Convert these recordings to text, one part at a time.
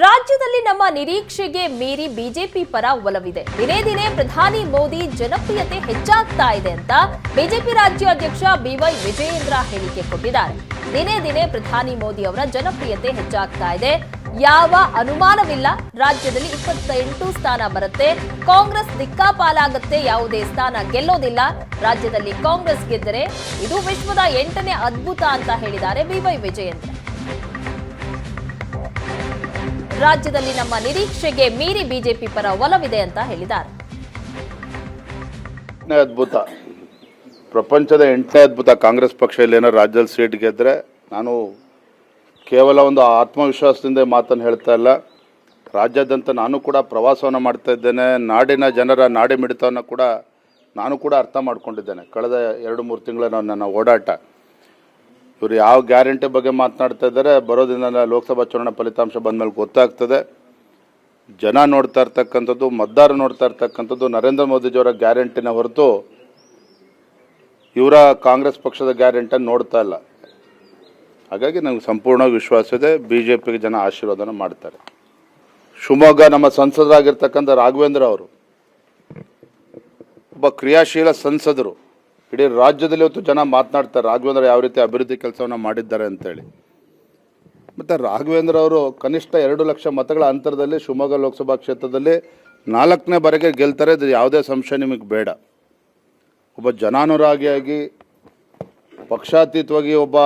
ರಾಜ್ಯದಲ್ಲಿ ನಮ್ಮ ನಿರೀಕ್ಷೆಗೆ ಮೀರಿ ಬಿಜೆಪಿ ಪರ ಒಲವಿದೆ. ದಿನೇ ದಿನೇ ಪ್ರಧಾನಿ ಮೋದಿ ಜನಪ್ರಿಯತೆ ಹೆಚ್ಚಾಗ್ತಾ ಇದೆ ಅಂತ ಬಿಜೆಪಿ ರಾಜ್ಯಾಧ್ಯಕ್ಷ ಬಿವೈ ವಿಜಯೇಂದ್ರ ಹೇಳಿಕೆ ಕೊಟ್ಟಿದ್ದಾರೆ. ದಿನೇ ದಿನೇ ಪ್ರಧಾನಿ ಮೋದಿ ಅವರ ಜನಪ್ರಿಯತೆ ಹೆಚ್ಚಾಗ್ತಾ ಇದೆ. ಯಾವ ಅನುಮಾನವಿಲ್ಲ, ರಾಜ್ಯದಲ್ಲಿ ಇಪ್ಪತ್ತೆಂಟು ಸ್ಥಾನ ಬರುತ್ತೆ. ಕಾಂಗ್ರೆಸ್ ದಿಕ್ಕಾಪಾಲಾಗುತ್ತೆ, ಯಾವುದೇ ಸ್ಥಾನ ಗೆಲ್ಲೋದಿಲ್ಲ. ರಾಜ್ಯದಲ್ಲಿ ಕಾಂಗ್ರೆಸ್ ಗೆದ್ದರೆ ಇದು ವಿಶ್ವದ ಎಂಟನೇ ಅದ್ಭುತ ಅಂತ ಹೇಳಿದ್ದಾರೆ ಬಿವೈ ವಿಜಯೇಂದ್ರ. ರಾಜ್ಯದಲ್ಲಿ ನಮ್ಮ ನಿರೀಕ್ಷೆಗೆ ಮೀರಿ ಬಿಜೆಪಿ ಪರ ಒಲವಿದೆ ಅಂತ ಹೇಳಿದ್ದಾರೆ. ಅದ್ಭುತ. ಪ್ರಪಂಚದ ಎಂಟನೇ ಅದ್ಭುತ ಕಾಂಗ್ರೆಸ್ ಪಕ್ಷ ಏನೋ ರಾಜ್ಯದಲ್ಲಿ ಸೀಟ್ ಗೆದ್ದರೆ ನಾನು ಕೇವಲ ಒಂದು ಆತ್ಮವಿಶ್ವಾಸದಿಂದ ಮಾತನ್ನು ಹೇಳ್ತಾ ಇಲ್ಲ. ರಾಜ್ಯಾದ್ಯಂತ ನಾನು ಕೂಡ ಪ್ರವಾಸವನ್ನು ಮಾಡ್ತಾ ಇದ್ದೇನೆ. ನಾಡಿನ ಜನರ ನಾಡಿ ಮಿಡಿತವನ್ನು ಕೂಡ ನಾನು ಕೂಡ ಅರ್ಥ ಮಾಡ್ಕೊಂಡಿದ್ದೇನೆ. ಕಳೆದ ಎರಡು ಮೂರು ತಿಂಗಳ ನನ್ನ ಓಡಾಟ. ಇವರು ಯಾವ ಗ್ಯಾರಂಟಿ ಬಗ್ಗೆ ಮಾತನಾಡ್ತಾ ಇದ್ದಾರೆ, ಬರೋದ್ರಿಂದ ಲೋಕಸಭಾ ಚುನಾವಣಾ ಫಲಿತಾಂಶ ಬಂದಮೇಲೆ ಗೊತ್ತಾಗ್ತದೆ. ಜನ ನೋಡ್ತಾ ಇರ್ತಕ್ಕಂಥದ್ದು ಮತದಾರ ನೋಡ್ತಾ ಇರ್ತಕ್ಕಂಥದ್ದು, ನರೇಂದ್ರ ಮೋದಿಜಿಯವರ ಗ್ಯಾರಂಟಿನ ಹೊರತು ಇವರ ಕಾಂಗ್ರೆಸ್ ಪಕ್ಷದ ಗ್ಯಾರಂಟಿಯನ್ನು ನೋಡ್ತಾ ಇಲ್ಲ. ಹಾಗಾಗಿ ನನಗೆ ಸಂಪೂರ್ಣ ವಿಶ್ವಾಸ ಇದೆ ಬಿ ಜೆ ಪಿಗೆ ಜನ ಆಶೀರ್ವಾದನ ಮಾಡ್ತಾರೆ. ಶಿವಮೊಗ್ಗ ನಮ್ಮ ಸಂಸದರಾಗಿರ್ತಕ್ಕಂಥ ರಾಘವೇಂದ್ರ ಅವರು, ಒಬ್ಬ ಕ್ರಿಯಾಶೀಲ ಸಂಸದರು ಇಡೀ ರಾಜ್ಯದಲ್ಲಿ ಇವತ್ತು ಜನ ಮಾತನಾಡ್ತಾರೆ. ರಾಘವೇಂದ್ರ ಯಾವ ರೀತಿ ಅಭಿವೃದ್ಧಿ ಕೆಲಸವನ್ನು ಮಾಡಿದ್ದಾರೆ ಅಂತೇಳಿ. ಮತ್ತು ರಾಘವೇಂದ್ರ ಅವರು ಕನಿಷ್ಠ ಎರಡು ಲಕ್ಷ ಮತಗಳ ಅಂತರದಲ್ಲಿ ಶಿವಮೊಗ್ಗ ಲೋಕಸಭಾ ಕ್ಷೇತ್ರದಲ್ಲಿ ನಾಲ್ಕನೇ ಬಾರಿಗೆ ಗೆಲ್ತಾರೆ. ಇದು ಯಾವುದೇ ಸಂಶಯ ನಿಮಗೆ ಬೇಡ. ಒಬ್ಬ ಜನಾನುರಾಗಿಯಾಗಿ ಪಕ್ಷಾತೀತವಾಗಿ ಒಬ್ಬ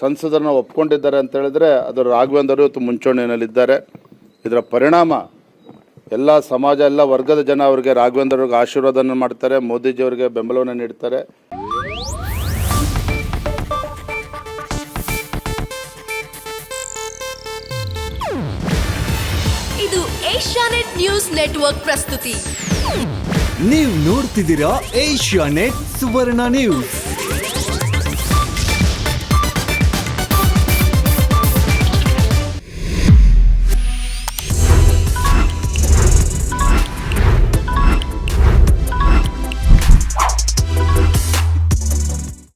ಸಂಸದರನ್ನ ಒಪ್ಕೊಂಡಿದ್ದಾರೆ ಅಂತ ಹೇಳಿದ್ರೆ ಅದು ರಾಘವೇಂದ್ರ ಇವತ್ತು ಮುಂಚೂಣಿಯಲ್ಲಿದ್ದಾರೆ. ಇದರ ಪರಿಣಾಮ ಎಲ್ಲ ಸಮಾಜ ಎಲ್ಲ ವರ್ಗದ ಜನ ಅವರಿಗೆ ರಾಘವೇಂದ್ರ ಅವ್ರಿಗೆ ಆಶೀರ್ವಾದನ ಮಾಡ್ತಾರೆ ಮೋದಿಜಿಯವರಿಗೆ ಬೆಂಬಲವನ್ನು ನೀಡ್ತಾರೆ. ಇದು ಏಷ್ಯಾನೆಟ್ ನ್ಯೂಸ್ ನೆಟ್ವರ್ಕ್ ಪ್ರಸ್ತುತಿ. ನೀವು ನೋಡ್ತಿದ್ದೀರಾ ಏಷ್ಯಾ ನೆಟ್ ಸುವರ್ಣ ನ್ಯೂಸ್.